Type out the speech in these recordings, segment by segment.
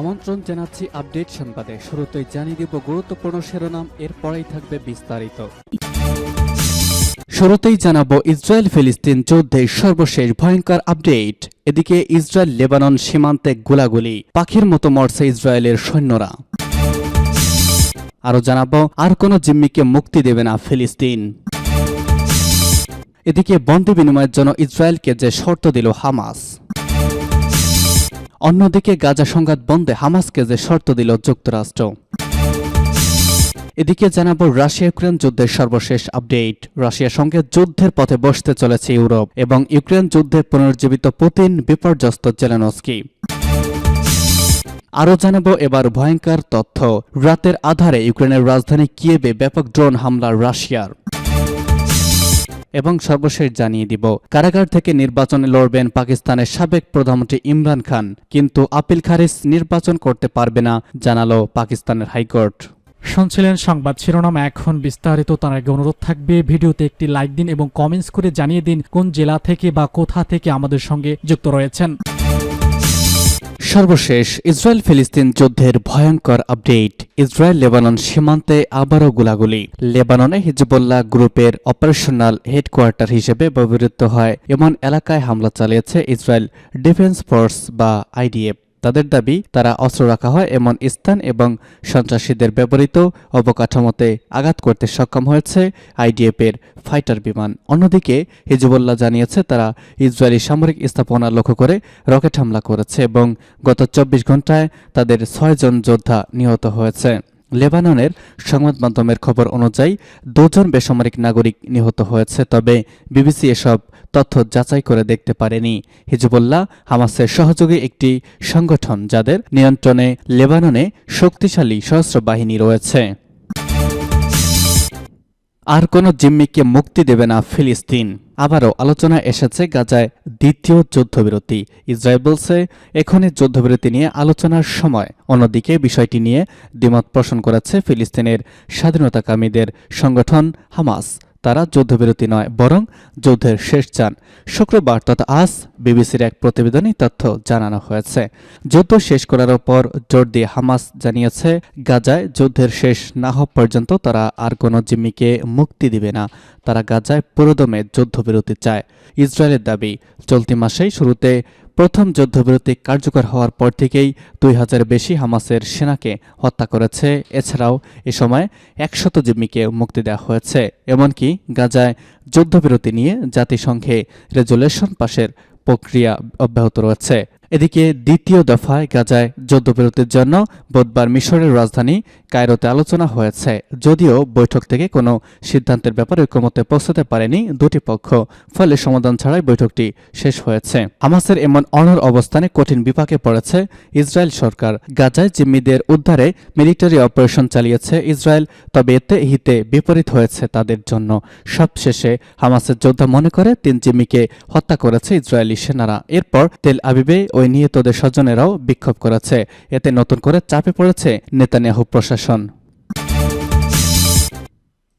আমন্ত্রণ জানাচ্ছি আপডেট সংবাদে। শুরুতেই জানিয়ে দিব গুরুত্বপূর্ণ শিরোনাম, এরপরেই থাকবে বিস্তারিত। শুরুতেই জানাব ইসরায়েল ফিলিস্তিন যুদ্ধের সর্বশেষ ভয়ঙ্কর আপডেট। এদিকে ইসরায়েল, লেবানন সীমান্তে গোলাগুলি, পাখির মতো মরছে ইসরায়েলের সৈন্যরা। আরও জানাব, আর কোনো জিম্মিকে মুক্তি দেবে না ফিলিস্তিন। এদিকে বন্দি বিনিময়ের জন্য ইসরায়েলকে যে শর্ত দিল হামাস। অন্যদিকে গাজা সংঘাত বন্ধে হামাসকে যে শর্ত দিল যুক্তরাষ্ট্র। এদিকে জানাব রাশিয়া ইউক্রেন যুদ্ধের সর্বশেষ আপডেট। রাশিয়ার সঙ্গে যুদ্ধের পথে বসতে চলেছে ইউরোপ এবং ইউক্রেন যুদ্ধে পুনর্জীবিত পুতিন বিপর্যস্ত জেলেনস্কি। আরও জানাব এবার ভয়ঙ্কর তথ্য। রাতের আধারে ইউক্রেনের রাজধানী কিয়েবে ব্যাপক ড্রোন হামলা রাশিয়ার। এবং সর্বশেষ জানিয়ে দিব, কারাগার থেকে নির্বাচনে লড়বেন পাকিস্তানের সাবেক প্রধানমন্ত্রী ইমরান খান, কিন্তু আপিল খারিজ নির্বাচন করতে পারবে না, জানালো পাকিস্তানের হাইকোর্ট। শুনছিলেন সংবাদ শিরোনাম, এখন বিস্তারিত, তার আগে অনুরোধ থাকবে, ভিডিওতে একটি লাইক দিন এবং কমেন্টস করে জানিয়ে দিন কোন জেলা থেকে বা কোথা থেকে আমাদের সঙ্গে যুক্ত রয়েছেন। সর্বশেষ ইসরায়েল ফিলিস্তিন যুদ্ধের ভয়ঙ্কর আপডেট। ইসরায়েল, লেবানন সীমান্তে আবারও গোলাগুলি। লেবাননে হিজবুল্লাহ গ্রুপের অপারেশনাল হেডকোয়ার্টার হিসেবে ব্যবহৃত হয়। এমন এলাকায় হামলা চালিয়েছে ইসরায়েল ডিফেন্স ফোর্স বা আইডিএফ। তাদের দাবি, তারা অস্ত্র রাখা হয় এমন স্থান এবং সন্ত্রাসীদের ব্যবহৃত অবকাঠামোতে আঘাত করতে সক্ষম হয়েছে আইডিএফের ফাইটার বিমান। অন্যদিকে, হিজবুল্লাহ জানিয়েছে তারা ইসরায়েলি সামরিক স্থাপনা লক্ষ্য করে রকেট হামলা করেছে এবং গত চব্বিশ ঘন্টায় তাদের ছয়জন যোদ্ধা নিহত হয়েছে। লেবাননের সংবাদ মাধ্যমের খবর অনুযায়ী, দুজন বেসামরিক নাগরিক নিহত হয়েছে। তবে বিবিসি এসব তথ্য যাচাই করে দেখতে পারেনি। হিজবুল্লাহ হামাসের সহযোগী একটি সংগঠন যাদের নিয়ন্ত্রণে লেবাননে শক্তিশালী সশস্ত্র বাহিনী রয়েছে। আর কোনো জিম্মিকে মুক্তি দেবে না ফিলিস্তিন। আবারও আলোচনা এসেছে গাজায় দ্বিতীয় যুদ্ধবিরতি। ইসরায়েল বলছে, এখনই যুদ্ধবিরতি নিয়ে আলোচনার সময়। অন্যদিকে বিষয়টি নিয়ে দ্বিমত পোষণ করেছে ফিলিস্তিনের স্বাধীনতাকামীদের সংগঠন হামাস। তারা যুদ্ধবিরতি নয়, বরং যুদ্ধের শেষ চান। শুক্রবার তথা আজ বিবিসির এক প্রতিবেদনে তথ্য জানানো হয়েছে। যুদ্ধ শেষ করার পর জোর দিয়ে হামাস জানিয়েছে, গাজায় যুদ্ধের শেষ না হওয়া পর্যন্ত তারা আর কোনো জিম্মিকে মুক্তি দিবে না। তারা গাজায় পুরোদমে যুদ্ধবিরতি চায়। ইসরায়েলের দাবি, চলতি মাসেই শুরুতে প্রথম যুদ্ধবিরতি কার্যকর হওয়ার পর থেকেই দুই হাজার বেশি হামাসের সেনাকে হত্যা করেছে। এছাড়াও এ সময় একশত জিম্মিকে মুক্তি দেওয়া হয়েছে। এমনকি গাজায় যুদ্ধবিরতি নিয়ে জাতিসংঘে রেজুলেশন পাশের প্রক্রিয়া অব্যাহত রয়েছে। এদিকে দ্বিতীয় দফায় গাজায় যুদ্ধবিরতির জন্য বুধবার মিশরের রাজধানী কায়রোতে আলোচনা হয়েছে। যদিও বৈঠক থেকে কোনো সিদ্ধান্তের ব্যাপারে ঐক্যমতে পৌঁছাতে পারেনি দুটি পক্ষ, ফলে সমাধান ছাড়াই বৈঠকটি শেষ হয়েছে। হামাসের এমন অনর অবস্থানে কঠিন বিপাকে পড়েছে ইসরায়েল সরকার। গাজায় জিম্মিদের উদ্ধারে মিলিটারি অপারেশন চালিয়েছে ইসরায়েল, তবে এতে হিতে বিপরীত হয়েছে তাদের জন্য। সবশেষে হামাসের যোদ্ধা মনে করে তিন জিম্মিকে হত্যা করেছে ইসরায়েলি সেনারা। এরপর তেল আবিবে ওই নিহতদের স্বজনেরাও বিক্ষোভ করেছে। এতে নতুন করে চাপে পড়েছে নেতানিয়াহু প্রশাসন।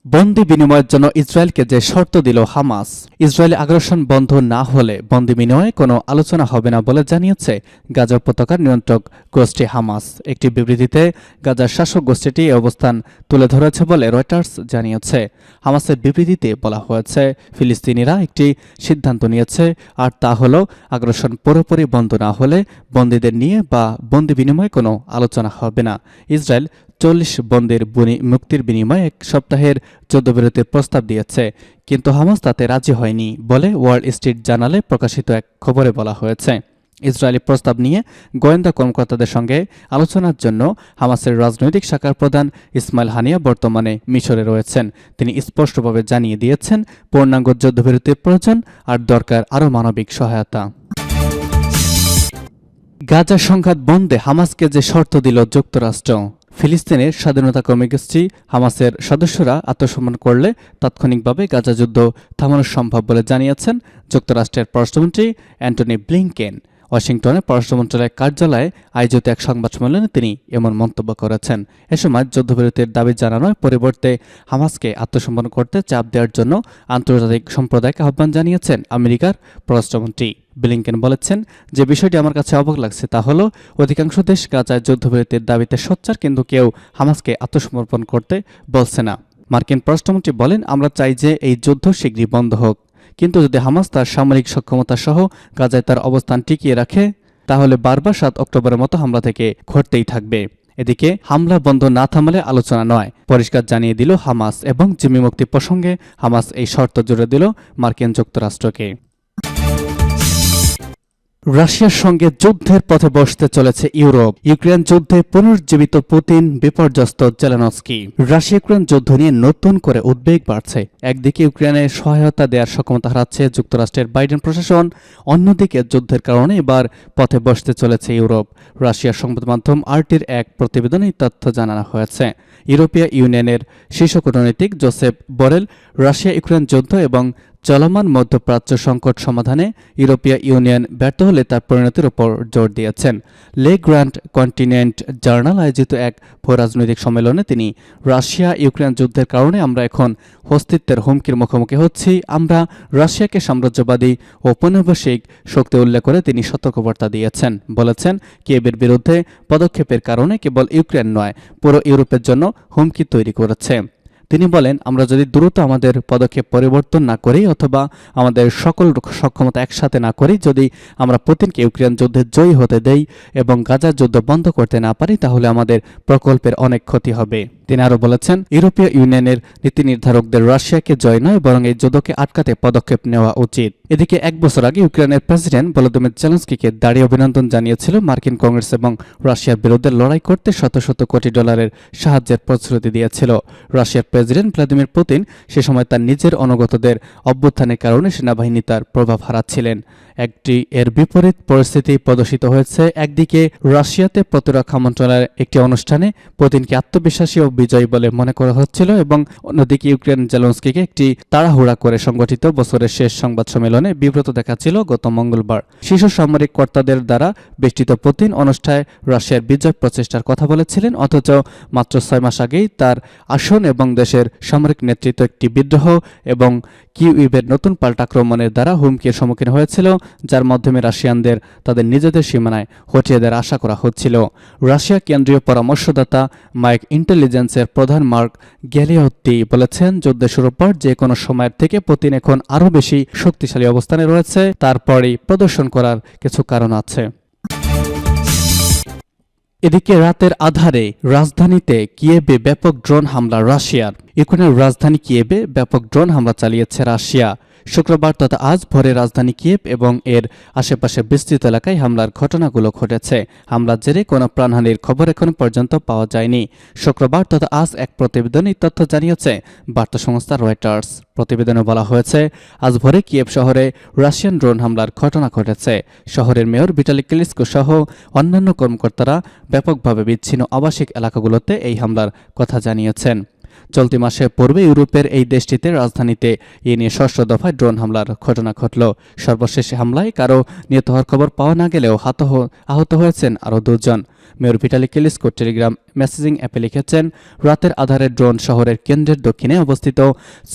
বন্দি বিনিময়ের জন্য ইসরায়েলকে যে শর্ত দিল হামাস ইসরায়েলি আগ্রাসন বন্ধ না হলে বন্দি বিনিময়ে কোনো আলোচনা হবে না বলে জানিয়েছে গাজা উপত্যকার নিয়ন্ত্রক গোষ্ঠী হামাস। একটি বিবৃতিতে গাজার শাসক গোষ্ঠীটি অবস্থান তুলে ধরেছে বলে রয়টার্স জানিয়েছে। হামাসের বিবৃতিতে বলা হয়েছে, ফিলিস্তিনিরা একটি সিদ্ধান্ত নিয়েছে, আর তা হল আগ্রাসন পুরোপুরি বন্ধ না হলে বন্দীদের নিয়ে বা বন্দি বিনিময়ে কোনো আলোচনা হবে না। ইসরায়েল চল্লিশ বন্দির বুনি, মুক্তির বিনিময়ে এক সপ্তাহের যুদ্ধবিরতির প্রস্তাব দিয়েছে। কিন্তু হামাস তাতে রাজি হয়নি বলে ওয়ার্ল্ড স্ট্রিট জার্নালে প্রকাশিত এক খবরে বলা হয়েছে। ইসরায়েলি প্রস্তাব নিয়ে গোয়েন্দা কর্মকর্তাদের সঙ্গে আলোচনার জন্য হামাসের রাজনৈতিক শাখার প্রধান ইসমাইল হানিয়া বর্তমানে মিশরে রয়েছেন। তিনি স্পষ্টভাবে জানিয়ে দিয়েছেন, পূর্ণাঙ্গ যুদ্ধবিরতির প্রয়োজন আর দরকার আরও মানবিক সহায়তা। গাজা সংঘাত বন্ধে হামাসকে যে শর্ত দিল যুক্তরাষ্ট্র। ফিলিস্তিনের স্বাধীনতা কমে গেছে হামাসের সদস্যরা আত্মসম্মান করলে তাৎক্ষণিকভাবে গাজা যুদ্ধ থামানো সম্ভব বলে জানিয়েছেন যুক্তরাষ্ট্রের পররাষ্ট্রমন্ত্রী অ্যান্টনি ব্লিংকেন। ওয়াশিংটনে পররাষ্ট্র মন্ত্রণালয়ের কার্যালয়ে আয়োজিত এক সংবাদ সম্মেলনে তিনি এমন মন্তব্য করেছেন। এ সময় যুদ্ধবিরতির দাবি জানানোর পরিবর্তে হামাসকে আত্মসমর্পণ করতে চাপ দেওয়ার জন্য আন্তর্জাতিক সম্প্রদায়কে আহ্বান জানিয়েছেন আমেরিকার পররাষ্ট্রমন্ত্রী। ব্লিংকেন বলেছেন, যে বিষয়টি আমার কাছে অবাক লাগছে তা হলো, অধিকাংশ দেশ গাজায় যুদ্ধবিরতির দাবিতে সোচ্চার, কিন্তু কেউ হামাসকে আত্মসমর্পণ করতে বলছে না। মার্কিন পররাষ্ট্রমন্ত্রী বলেন, আমরা চাই যে এই যুদ্ধ শীঘ্রই বন্ধ হোক। কিন্তু যদি হামাস তার সামরিক সক্ষমতা সহ গাজায় তার অবস্থান টিকিয়ে রাখে, তাহলে বারবার সাত অক্টোবরের মতো হামলা থেকে ঘটতেই থাকবে। এদিকে হামলা বন্ধ না থামালে আলোচনা নয়। পরিষ্কার জানিয়ে দিল হামাস এবং জিম্মি মুক্তি প্রসঙ্গে হামাস এই শর্ত জুড়ে দিল মার্কিন যুক্তরাষ্ট্রকে। রাশিয়ার সঙ্গে যুদ্ধের পথে বসতে চলেছে ইউরোপ। ইউক্রেন যুদ্ধে পুনর্জীবিত পুতিন, বিপর্যস্ত জেলানস্কি। রাশিয়া ইউক্রেন যুদ্ধ নিয়ে নতুন করে উদ্বেগ বাড়ছে। একদিকে ইউক্রেনের সহায়তা দেওয়ার সক্ষমতা হারাচ্ছে যুক্তরাষ্ট্রের বাইডেন প্রশাসন, অন্যদিকে যুদ্ধের কারণে এবার পথে বসতে চলেছে ইউরোপ। রাশিয়ার সংবাদ মাধ্যম আরটির এক প্রতিবেদনে তথ্য জানানো হয়েছে। ইউরোপীয় ইউনিয়নের শীর্ষ কূটনৈতিক জোসেফ বরেল রাশিয়া ইউক্রেন যুদ্ধ এবং চলমান মধ্যপ্রাচ্য সংকট সমাধানে ইউরোপীয় ইউনিয়ন ব্যর্থ হলে তার পরিণতির উপর জোর দিয়েছেন। লে গ্র্যান্ড কন্টিনেন্ট জার্নাল আয়োজিত এক ভূরাজনৈতিক সম্মেলনে তিনি, রাশিয়া ইউক্রেন যুদ্ধের কারণে আমরা এখন অস্তিত্বের হুমকির মুখোমুখি হচ্ছি। আমরা রাশিয়াকে সাম্রাজ্যবাদী ঔপনিবেশিক শক্তি উল্লেখ করে তিনি সতর্কবার্তা দিয়েছেন। বলেছেন কিয়েবের বিরুদ্ধে পদক্ষেপের কারণে কেবল ইউক্রেন নয়, পুরো ইউরোপের জন্য হুমকি তৈরি করেছে। তিনি বলেন, আমরা যদি দ্রুত আমাদের পদক্ষেপ পরিবর্তন না করি অথবা আমাদের সকল সক্ষমতা একসাথে না করি, যদি আমরা পুতিনকে ইউক্রেন যুদ্ধে জয়ী হতে দেই এবং গাজার যুদ্ধ বন্ধ করতে না পারি, তাহলে আমাদের প্রকল্পের অনেক ক্ষতি হবে। তিনি আরও বলেছেন, ইউরোপীয় ইউনিয়নের নীতি নির্ধারকদের রাশিয়াকে জয় নয়, বরং এই যুদ্ধকে আটকাতে পদক্ষেপ নেওয়া উচিত। এদিকে এক বছর আগে ইউক্রেনের প্রেসিডেন্ট ভলোদিমির জেলেন্সকিকে দাঁড়িয়ে অভিনন্দন জানিয়েছিল মার্কিন কংগ্রেস এবং রাশিয়ার বিরুদ্ধে লড়াই করতে শত শত কোটি ডলারের সাহায্যের প্রতিশ্রুতি দিয়েছিল। রাশিয়ার প্রেসিডেন্ট ভ্লাদিমির পুতিন সে সময় তার নিজের অনুগতদের অভ্যুত্থানের কারণে সেনাবাহিনী তার প্রভাব হারাচ্ছিলেন। একটি এর বিপরীত পরিস্থিতি প্রদর্শিত হয়েছে। একদিকে রাশিয়াতে প্রতিরক্ষা মন্ত্রণালয়ের একটি অনুষ্ঠানে পুতিনকে আত্মবিশ্বাসী ও বিজয়ী বলে মনে করা হচ্ছিল এবং অন্যদিকে ইউক্রেন জেলন্সকিকে একটি তাড়াহুড়া করে সংগঠিত বছরের শেষ সংবাদ সম্মেলনে বিব্রত দেখাচ্ছিল গত মঙ্গলবার। শীর্ষ সামরিক কর্তাদের দ্বারা বেষ্টিত পুতিন অনুষ্ঠায় রাশিয়ার বিজয় প্রচেষ্টার কথা বলেছিলেন, অথচ মাত্র ছয় মাস আগেই তার আসন এবং দেশের সামরিক নেতৃত্ব একটি বিদ্রোহ এবং কিউইভের নতুন পাল্টাক্রমণের দ্বারা হুমকির সম্মুখীন হয়েছিল। যার মাধ্যমে রাশিয়ানদের তাদের নিজেদের সীমানায় হটিয়ে দেওয়ার আশা করা হচ্ছিল। রাশিয়া কেন্দ্রীয় পরামর্শদাতা মাইক ইন্টেলিজেন্সের প্রধান মার্ক গ্যালিওত্তি বলেছেন, যুদ্ধের শুরুর পর যে কোনো সময়ের থেকে পুতিন এখন আরও বেশি শক্তিশালী অবস্থানে রয়েছে, তারপরেই প্রদর্শন করার কিছু কারণ আছে। এদিকে রাতের আধারে রাজধানীতে কিয়েবে ব্যাপক ড্রোন হামলা রাশিয়ার। ইউক্রেনের রাজধানী কিয়েবে ব্যাপক ড্রোন হামলা চালিয়েছে রাশিয়া। শুক্রবার তথা আজ ভোরে রাজধানী কিয়েব এবং এর আশেপাশে বিস্তৃত এলাকায় হামলার ঘটনাগুলো ঘটেছে। হামলার জেরে কোনো প্রাণহানির খবর এখন পর্যন্ত পাওয়া যায়নি। শুক্রবার তথা আজ এক প্রতিবেদনে তথ্য জানিয়েছে বার্তা সংস্থা রয়টার্স। প্রতিবেদনে বলা হয়েছে, আজ ভোরে কিয়েব শহরে রাশিয়ান ড্রোন হামলার ঘটনা ঘটেছে। শহরের মেয়র ভিটালি ক্লিস্কো সহ অন্যান্য কর্মকর্তারা ব্যাপকভাবে বিচ্ছিন্ন আবাসিক এলাকাগুলোতে এই হামলার কথা জানিয়েছেন। চলতি মাসে পূর্বে ইউরোপের এই দেশটিতে রাজধানীতে এ নিয়ে ষষ্ঠ দফায় ড্রোন হামলার ঘটনা ঘটল। সর্বশেষ হামলায় কারও নিহত হওয়ার খবর পাওয়া না গেলেও হাত আহত হয়েছেন আরও দুজন। Mayor Vitali Klitschko Telegram messaging অ্যাপে লিখেছেন, রাতের আধারে ড্রোন শহরের কেন্দ্রের দক্ষিণে অবস্থিত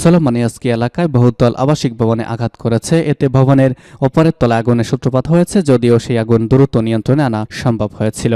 সোলোমানিয়াস্কি এলাকায় বহুতল আবাসিক ভবনে আঘাত করেছে। এতে ভবনের ওপরের তলায় আগুনের সূত্রপাত হয়েছে, যদিও সেই আগুন দ্রুত নিয়ন্ত্রণে আনা সম্ভব হয়েছিল।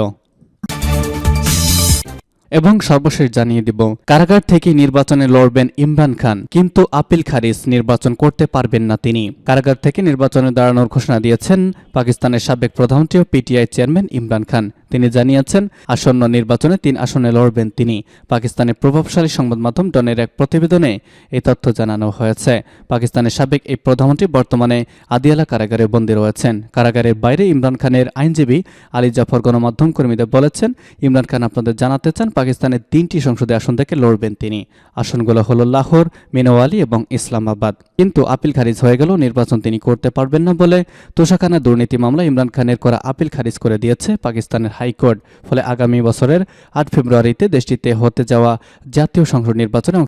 এবং সর্বশেষ জানিয়ে দিব, কারাগার থেকে নির্বাচনে লড়বেন ইমরান খান, কিন্তু আপিল খারিজ নির্বাচন করতে পারবেন না তিনি। কারাগার থেকে নির্বাচনে দাঁড়ানোর ঘোষণা দিয়েছেন পাকিস্তানের সাবেক প্রধানমন্ত্রী ও পিটিআই চেয়ারম্যান ইমরান খান। তিনি জানিয়েছেন, আসন্ন নির্বাচনে তিন আসনে লড়বেন তিনি। পাকিস্তানের প্রভাবশালী সংবাদ মাধ্যম ডনের এক প্রতিবেদনে এই তথ্য জানানো হয়েছে। পাকিস্তানের সাবেক এই প্রধানমন্ত্রী বর্তমানে আদিয়ালা কারাগারে বন্দী রয়েছেন। কারাগারের বাইরে ইমরান খানের আইনজীবী আলী জাফর গণমাধ্যম কর্মীদের বলেছেন, ইমরান খান আপনাদের জানাতে চান, পাকিস্তানের তিনটি সংসদীয় আসন থেকে লড়বেন তিনি। আসনগুলো হল লাহোর, মিনোয়ালি এবং ইসলামাবাদ। কিন্তু আপিল খারিজ হয়ে গেল নির্বাচন তিনি করতে পারবেন না বলে তোষাখানা দুর্নীতি মামলা ইমরান খানের করা আপিল খারিজ করে দিয়েছে পাকিস্তানের হাইকোর্ট। ফলে আগামী বছরের আট ফেব্রুয়ারিতে দেশটিতে হতে যাওয়া জাতীয় সংসদ নির্বাচনে